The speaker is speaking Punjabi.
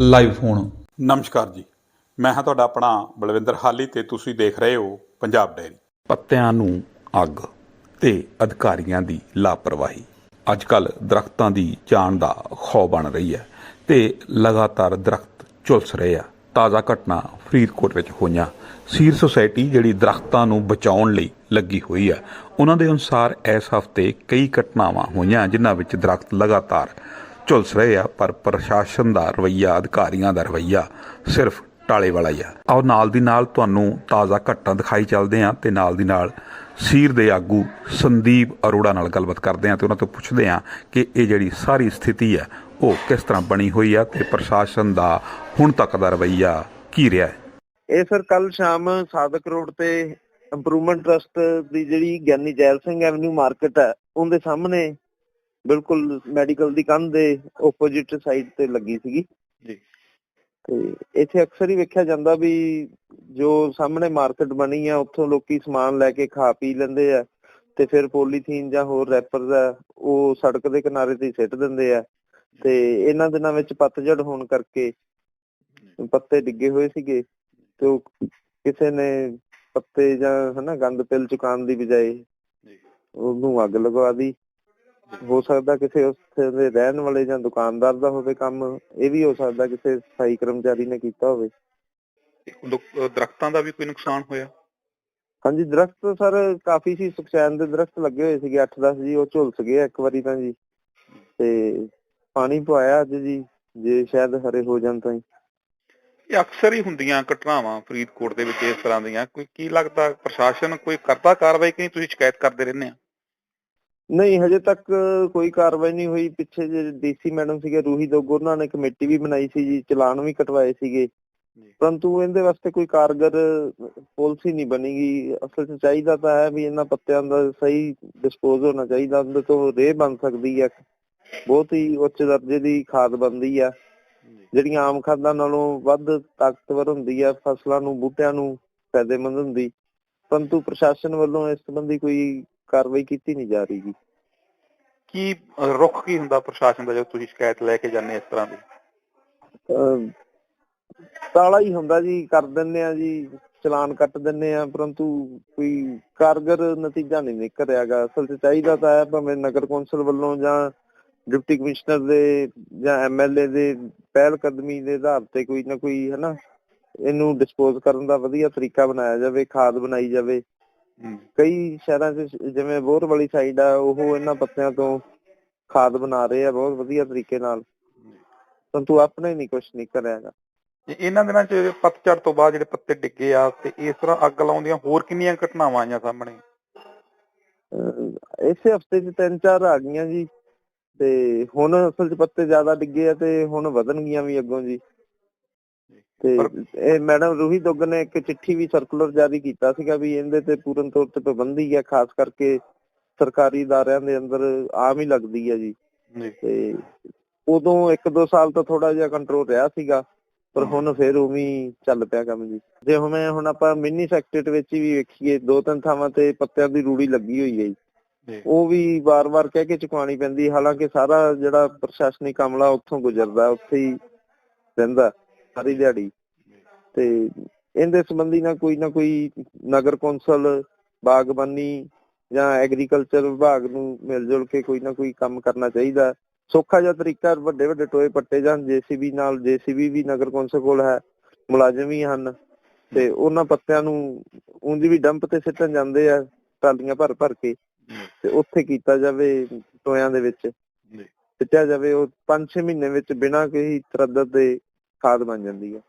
ਲਾਈਵ ਫੋਨ ਨਮਸਕਾਰ ਜੀ। ਮੈਂ ਹਾਂ ਤੁਹਾਡਾ ਆਪਣਾ ਬਲਵਿੰਦਰ ਹਾਲੀ ਤੇ ਤੁਸੀਂ ਦੇਖ ਰਹੇ ਹੋ ਪੰਜਾਬ ਡੈਰੀ ਪੱਤਿਆਂ ਨੂੰ ਅੱਗ ਤੇ ਅਧਿਕਾਰੀਆਂ ਦੀ ਲਾਪਰਵਾਹੀ। ਅੱਜ ਕੱਲ ਦਰਖਤਾਂ ਦੀ ਜਾਨ ਦਾ ਖੌਅ ਬਣ ਰਹੀ ਹੈ ਤੇ ਲਗਾਤਾਰ ਦਰਖਤ ਝੁਲਸ ਰਹੇ ਆ। ਤਾਜ਼ਾ ਘਟਨਾ ਫਰੀਦਕੋਟ ਵਿੱਚ ਹੋਈਆਂ। ਸੀਰ ਸੁਸਾਇਟੀ ਜਿਹੜੀ ਦਰਖਤਾਂ ਨੂੰ ਬਚਾਉਣ ਲਈ ਲੱਗੀ ਹੋਈ ਹੈ ਉਹਨਾਂ ਦੇ ਅਨੁਸਾਰ ਇਸ ਹਫ਼ਤੇ ਕਈ ਘਟਨਾਵਾਂ ਹੋਈਆਂ ਜਿਨ੍ਹਾਂ ਵਿੱਚ ਦਰਖਤ ਲਗਾਤਾਰ ਝੁਲਸ ਰਹੇ ਆ, ਪਰ ਪ੍ਰਸ਼ਾਸਨ ਦਾ ਰਵੱਈਆ, ਅਧਿਕਾਰੀਆਂ ਦਾ ਰਵੱਈਆ ਸਿਰਫ ਟਾਲੇ ਵਾਲਾ ਹੀ ਆ। ਆਓ ਨਾਲ ਦੀ ਨਾਲ ਤੁਹਾਨੂੰ ਤਾਜ਼ਾ ਘਟਨਾ ਦਿਖਾਈ ਚੱਲਦੇ ਆ ਤੇ ਨਾਲ ਦੀ ਨਾਲ ਸੀਰ ਦੇ ਆਗੂ ਸੰਦੀਪ ਅਰੋੜਾ ਨਾਲ ਗੱਲਬਾਤ ਕਰਦੇ ਆ ਤੇ ਉਹਨਾਂ ਤੋਂ ਪੁੱਛਦੇ ਆ ਕਿ ਇਹ ਜਿਹੜੀ ਸਾਰੀ ਸਥਿਤੀ ਹੈ, ਉਹ ਕਿਸ ਤਰ੍ਹਾਂ ਬਣੀ ਹੋਈ ਆ ਤੇ ਪ੍ਰਸ਼ਾਸਨ ਦਾ ਹੁਣ ਤੱਕ ਦਾ ਰਵੱਈਆ ਕੀ ਰਿਹਾ ਹੈ? ਇਹ ਸਰ ਕੱਲ ਸ਼ਾਮ ਸਾਦਕ ਰੋਡ ਤੇ ਇੰਪਰੂਵਮੈਂਟ ਟਰਸਟ ਦੀ ਜਿਹੜੀ ਗਿਆਨੀ ਜੈਲ ਸਿੰਘ ਐਵਨਿਊ ਮਾਰਕੀਟ ਹੈ, ਉਹਦੇ ਸਾਹਮਣੇ ਬਿਲਕੁਲ ਮੈਡੀਕਲ ਦੀ ਕੰਧ ਦੇ ਆਪੋਜ਼ਿਟ ਸਾਈਡ ਤੇ ਲੱਗੀ ਸੀਗੀ। ਜੀ। ਤੇ ਇੱਥੇ ਅਕਸਰ ਹੀ ਵੇਖਿਆ ਜਾਂਦਾ ਵੀ ਜੋ ਸਾਹਮਣੇ ਮਾਰਕੀਟ ਬਣੀ ਆ ਉੱਥੋਂ ਲੋਕੀ ਸਮਾਨ ਲੈ ਕੇ ਖਾ ਪੀ ਲੈਂਦੇ ਆ ਤੇ ਫਿਰ ਪੋਲੀਥੀਨ ਜਾਂ ਹੋਰ ਰੈਪਰਸ ਆ ਉਹ ਸੜਕ ਦੇ ਕਿਨਾਰੇ ਤੇ ਸਿੱਟ ਦਿੰਦੇ ਆ। ਤੇ ਇਹਨਾਂ ਦਿਨਾਂ ਵਿੱਚ ਪਤਝੜ ਹੋਣ ਕਰਕੇ ਪੱਤੇ ਡਿੱਗੇ ਹੋਏ ਸੀਗੇ ਤੇ ਉਹ ਕਿਸੇ ਨੇ ਪੱਤੇ ਜਾਂ ਹਨਾ ਗੰਦ ਪਿਲ ਚੁਕਾਉਣ ਦੀ ਬਜਾਏ ਉਹਨੂੰ ਅੱਗ ਲਗਵਾ ਦੀ ਹੋ ਸਕਦਾ ਕਿਸੇ ਉੱਥੇ ਦੇ ਰਹਿਣ ਵਾਲੇ ਜਾਂ ਦੁਕਾਨਦਾਰ ਦਾ ਹੋਵੇ ਕੰਮ ਇਹ ਵੀ ਹੋ ਸਕਦਾ ਕਿਸੇ ਸਫ਼ਾਈ ਕਰਮਚਾਰੀ ਨੇ ਕੀਤਾ ਹੋਵੇ। ਦਰਖਤਾਂ ਦਾ ਵੀ ਕੋਈ ਨੁਕਸਾਨ ਹੋਇਆ? ਹਾਂਜੀ ਦਰਖਤ ਸਰ ਕਾਫੀ ਸੀ ਸੁਖਚੈਨ ਦੇ ਦਰਖਤ ਲੱਗੇ ਹੋਏ ਸੀਗੇ 8-10 ਜੀ ਉਹ ਝੁਲਸ ਗਏ ਇੱਕ ਵਾਰੀ ਤਾਂ ਜੀ। ਤੇ ਪਾਣੀ ਪਵਾਇਆ ਅੱਜ ਜੀ ਜੇ ਸ਼ਾਇਦ ਹਰੇ ਹੋ ਜਾਣ ਤਾਂ ਇਹ ਅਕਸਰ ਹੀ ਹੁੰਦੀਆਂ ਘਟਨਾਵਾਂ ਫਰੀਦਕੋਟ ਦੇ ਵਿੱਚ ਇਸ ਤਰ੍ਹਾਂ ਦੀਆਂ। ਕੋਈ ਕੀ ਲੱਗਦਾ ਪ੍ਰਸ਼ਾਸਨ ਕੋਈ ਕਰਦਾ ਕਾਰਵਾਈ ਕਿ ਨਹੀਂ? ਤੁਸੀਂ ਸ਼ਿਕਾਇਤ ਕਰਦੇ ਰਹਿੰਦੇ ਆ। ਨਹੀਂ ਹਜੇ ਤੱਕ ਕੋਈ ਕਾਰਵਾਈ ਨਹੀਂ ਹੋਈ। ਪਿੱਛੇ ਜੇ ਡੀਸੀ ਮੈਡਮ ਸੀਗੇ ਰੂਹੀ ਦੋਗ ਉਹਨਾਂ ਨੇ ਕਮੇਟੀ ਵੀ ਬਣਾਈ ਸੀ ਜੀ ਚਲਾਨ ਵੀ ਕਟਵਾਏ ਸੀਗੇ। ਪਰੰਤੂ ਇਹਦੇ ਵਾਸਤੇ ਕੋਈ ਕਾਰਗਰ ਪਾਲਿਸੀ ਨਹੀਂ ਬਣੀਗੀ ਅਸਲ 'ਚ ਚਾਹੀਦਾ ਤਾਂ ਹੈ ਵੀ ਇਹਨਾਂ ਪੱਤਿਆਂ ਦਾ ਸਹੀ ਡਿਸਪੋਜ਼ ਹੋਣਾ ਚਾਹੀਦਾ। ਉਹਦੇ ਤੋਂ ਰੇਹ ਬਣ ਸਕਦੀ ਹੈ ਬਹੁਤ ਹੀ ਉੱਚ ਦਰਜੇ ਦੀ ਖਾਦ ਬਣਦੀ ਆ। ਜਿਹੜੀਆਂ ਆਮ ਖਾਦਾਂ ਨਾਲੋਂ ਵੱਧ ਤਾਕਤਵਰ ਹੁੰਦੀ ਆ ਫਸਲਾਂ ਨੂੰ ਬੂਟਿਆਂ ਨੂੰ ਫਾਇਦੇਮੰਦ ਹੁੰਦੀ। ਪਰੰਤੂ ਪ੍ਰਸ਼ਾਸਨ ਵੱਲੋਂ ਇਸ ਸੰਬੰਧੀ ਕੋਈ ਕਾਰਵਾਈ ਕੀਤੀ ਨਹੀਂ ਜਾ ਰਹੀ ਜੀ। ਕੀ ਰੁਖ ਕੀ ਹੁੰਦਾ ਪ੍ਰਸ਼ਾਸਨ ਦਾ ਜਦੋਂ ਤੁਸੀਂ ਸ਼ਿਕਾਇਤ ਲੈ ਕੇ ਜਾਂਦੇ ਇਸ ਤਰ੍ਹਾਂ ਦੀ? ਤਾਲਾ ਹੀ ਹੁੰਦਾ ਜੀ ਕਰ ਦਿੰਨੇ ਆ ਜੀ ਚਲਾਨ ਕੱਟ ਦਿੰਨੇ ਆ ਪਰੰਤੂ ਕੋਈ ਕਾਰਗਰ ਨਤੀਜਾ ਨਹੀਂ ਨਿਕਲ ਰਿਹਾਗਾ ਅਸਲ 'ਚ ਚਾਹੀਦਾ ਤਾਂ ਹੈ ਭਾਵੇਂ ਨਗਰ ਕੌਂਸਲ ਵੱਲੋਂ ਜਾਂ ਡਿਪਟੀ ਕਮਿਸ਼ਨਰ ਦੇ ਜਾਂ ਐਮਐਲਏ ਦੇ ਪਹਿਲ ਕਦਮੀ ਦੇ ਆਧਾਰ ਤੇ ਕੋਈ ਨਾ ਕੋਈ ਹਨਾ ਇਹਨੂੰ ਡਿਸਪੋਜ਼ ਕਰਨ ਦਾ ਵਧੀਆ ਤਰੀਕਾ ਬਣਾਇਆ ਜਾਵੇ ਖਾਦ ਬਣਾਈ ਜਾਵੇ। ਕਈ ਸ਼ਹਿਰਾਂ 'ਚ ਜਿਵੇਂ ਬੋਰ ਵਾਲੀ ਸਾਈਡ ਆ ਉਹ ਇਹਨਾਂ ਪੱਤਿਆਂ ਤੋਂ ਖਾਦ ਬਣਾ ਰਹੇ ਆ ਬਹੁਤ ਵਧੀਆ ਤਰੀਕੇ ਨਾਲ। ਪਰੰਤੂ ਆਪਣੇ ਨਹੀਂ ਕੁਝ ਰਿਹਾਗਾ ਇਹ- ਇਹਨਾਂ ਦਿਨਾਂ 'ਚ ਪਤਝੜ ਤੋਂ ਬਾਅਦ ਜਿਹੜੇ ਪੱਤੇ ਡਿੱਗੇ ਆ ਤੇ ਇਸ ਤਰ੍ਹਾਂ ਅੱਗ ਲਾਉਣ ਦੀਆਂ ਹੋਰ ਕਿੰਨੀਆਂ ਘਟਨਾਵਾਂ ਆਈਆਂ ਸਾਹਮਣੇ? ਇਸੇ ਹਫ਼ਤੇ 'ਚ ਤਿੰਨ ਚਾਰ ਆ ਗਈਆਂ ਜੀ। ਤੇ ਹੁਣ ਅਸਲ 'ਚ ਪੱਤੇ ਜ਼ਿਆਦਾ ਡਿੱਗੇ ਆ ਤੇ ਹੁਣ ਵਧਣਗੀਆਂ ਵੀ ਅੱਗੋਂ ਜੀ। ਤੇ ਇਹ ਮੈਡਮ ਰੂਹੀ ਦੁੱਗ ਨੇ ਇੱਕ ਚਿੱਠੀ ਵੀ ਸਰਕੂਲਰ ਜਾਰੀ ਕੀਤਾ ਸੀਗਾ ਵੀ ਇਹਦੇ ਤੇ ਪੂਰਨ ਤੌਰ ਤੇ ਪਾਬੰਦੀ ਹੈ ਖਾਸ ਕਰਕੇ ਸਰਕਾਰੀ ਅਦਾਰਿਆਂ ਦੇ ਅੰਦਰ ਆਮ ਹੀ ਲੱਗਦੀ ਹੈ ਜੀ। ਤੇ ਉਦੋਂ ਇੱਕ ਦੋ ਸਾਲ ਤੋਂ ਥੋੜਾ ਜਿਹਾ ਕੰਟਰੋਲ ਰਿਹਾ ਸੀਗਾ ਪਰ। ਹੁਣ ਫੇਰ ਉਵੇਂ ਚੱਲ ਪਿਆ ਕੰਮ ਜੀ। ਜੇ ਹੁਣ ਹੁਣ ਆਪਾਂ ਮਿੰਨੀ ਸੈਕਟਰੇਟ ਵਿੱਚ ਵੀ ਵੇਖੀਏ ਦੋ ਤਿੰਨ ਥਾਵਾਂ ਤੇ ਪੱਤਿਆਂ ਦੀ ਰੂੜੀ ਲੱਗੀ ਹੋਈ ਹੈ ਜੀ। ਉਹ ਵੀ ਵਾਰ-ਵਾਰ ਕਹਿ ਕੇ ਚੁਕਵਾਣੀ ਪੈਂਦੀ ਹਾਲਾਂਕਿ ਸਾਰਾ ਜਿਹੜਾ ਪ੍ਰਸ਼ਾਸਨਿਕ ਅਮਲਾ ਉੱਥੋਂ ਗੁਜ਼ਰਦਾ ਉੱਥੇ ਹੀ ਰਹਿੰਦਾ। ਸਾਰੀ ਦਿਹਾੜੀ। ਤੇ ਇਹਦੇ ਸੰਬੰਧੀ ਨਾ ਕੋਈ ਨਾ ਕੋਈ ਨਗਰ ਕੌਂਸਲ ਬਾਗਬਾਨੀ ਜਾਂ ਐਗਰੀਕਲਚਰ ਵਿਭਾਗ ਨੂੰ ਮਿਲ ਜੁਲ ਕੇ ਕੋਈ ਨਾ ਕੋਈ ਕੰਮ ਕਰਨਾ ਚਾਹੀਦਾ। ਸੌਖਾ ਜਿਹਾ ਤਰੀਕਾ ਵੱਡੇ ਵੱਡੇ ਟੋਏ ਪੱਟੇ ਜਾਂ ਜੀਸੀਬੀ ਨਾਲ ਜੀਸੀਬੀ ਵੀ ਨਗਰ ਕੌਂਸਲ ਕੋਲ ਹੈ ਮੁਲਾਜ਼ਮ ਵੀ ਹਨ। ਤੇ ਉਹਨਾਂ ਪੱਤਿਆਂ ਨੂੰ ਉਂਝ ਵੀ ਡੰਪ ਤੇ ਸਿੱਟਣ ਜਾਂਦੇ ਆ ਟਰਾਲੀਆਂ ਭਰ ਭਰ ਕੇ। ਤੇ ਉੱਥੇ ਕੀਤਾ ਜਾਵੇ ਟੋਇਆਂ ਦੇ ਵਿੱਚ। ਸਿੱਟਿਆ ਜਾਵੇ ਉਹ 5-6 ਮਹੀਨੇ ਵਿੱਚ ਬਿਨਾਂ ਕਿਸੇ ਤਰੱਦਦ ਦੇ ਖਾਦ ਬਣ ਜਾਂਦੀ ਹੈ।